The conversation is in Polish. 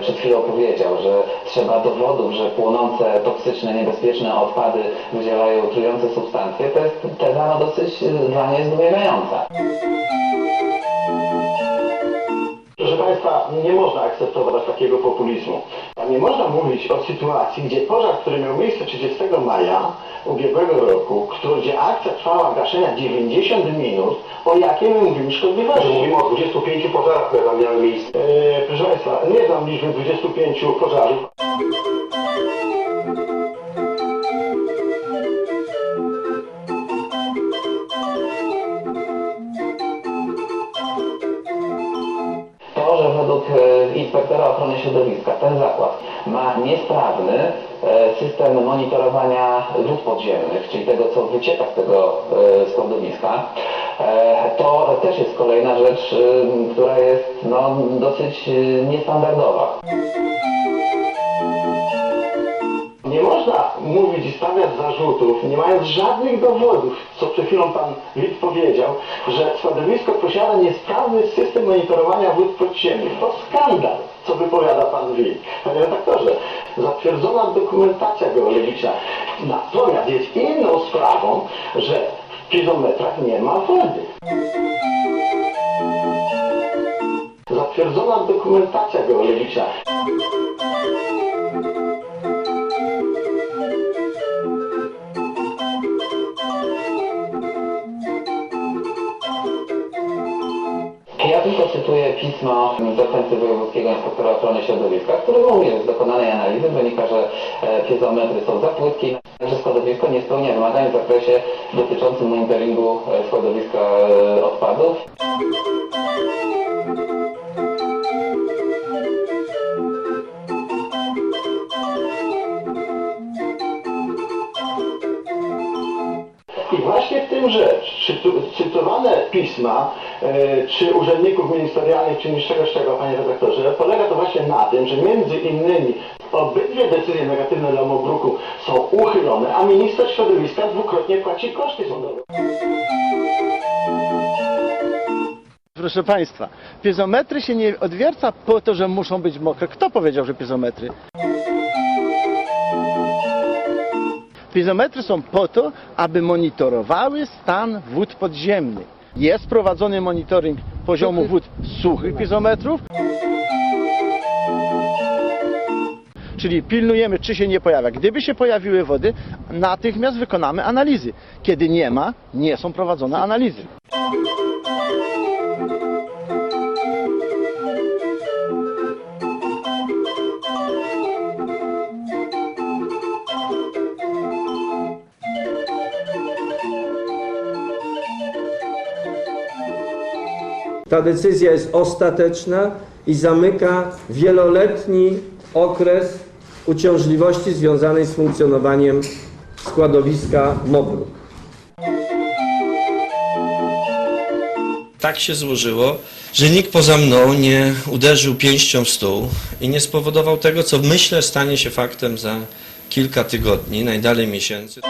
Przed chwilą powiedział, że trzeba dowodów, że płonące, toksyczne, niebezpieczne odpady wydzielają trujące substancje. To jest teza no, dosyć y, dla mnie zdumiewająca. Proszę Państwa, nie można akceptować takiego populizmu. Nie można mówić o sytuacji, gdzie pożar, który miał miejsce 30 maja ubiegłego roku, który, gdzie akcja trwała gaszenia 90 minut, o jakiej my mówimy szkodliwości? Mówimy o 25 pożarach, które tam miały miejsce. Państwa, nie znam liczby 25 pożarów. Że według e, inspektora ochrony środowiska ten zakład ma niesprawny e, system monitorowania wód podziemnych, czyli tego, co wycieka z tego e, składowiska, e, to też jest kolejna rzecz, e, która jest no, dosyć e, niestandardowa. Nie można mówić i stawiać zarzutów, nie mając żadnych dowodów, co przed chwilą Pan Wit powiedział, że składowisko posiada niesprawny system monitorowania wód podziemnych. To co wypowiada Pan Wit. Panie redaktorze, zatwierdzona dokumentacja geologiczna. Natomiast jest inną sprawą, że w pizometrach nie ma wody. Zatwierdzona dokumentacja geologiczna. Tylko cytuję pismo zastępcy Wojewódzkiego Inspektora Ochrony Środowiska, który mówi, że z dokonanej analizy wynika, że e, piezometry są za płytkie, że składowisko nie spełnia wymagań w zakresie dotyczącym monitoringu e, składowiska e, odpadów. Właśnie w tym rzecz, czy cytowane pisma, e, czy urzędników ministerialnych, czy niższego szczegółu, panie redaktorze, polega to właśnie na tym, że między innymi obydwie decyzje negatywne dla Mobruku są uchylone, a minister środowiska dwukrotnie płaci koszty sądowe. Proszę Państwa, piezometry się nie odwierca po to, że muszą być mokre. Kto powiedział, że piezometry? Piezometry są po to, aby monitorowały stan wód podziemnych. Jest prowadzony monitoring poziomu wód suchych piezometrów, czyli pilnujemy, czy się nie pojawia. Gdyby się pojawiły wody, natychmiast wykonamy analizy. Kiedy nie ma, nie są prowadzone analizy. Ta decyzja jest ostateczna i zamyka wieloletni okres uciążliwości związanej z funkcjonowaniem składowiska MOBRU. tak się złożyło, że nikt poza mną nie uderzył pięścią w stół i nie spowodował tego, co myślę stanie się faktem za kilka tygodni, najdalej miesięcy.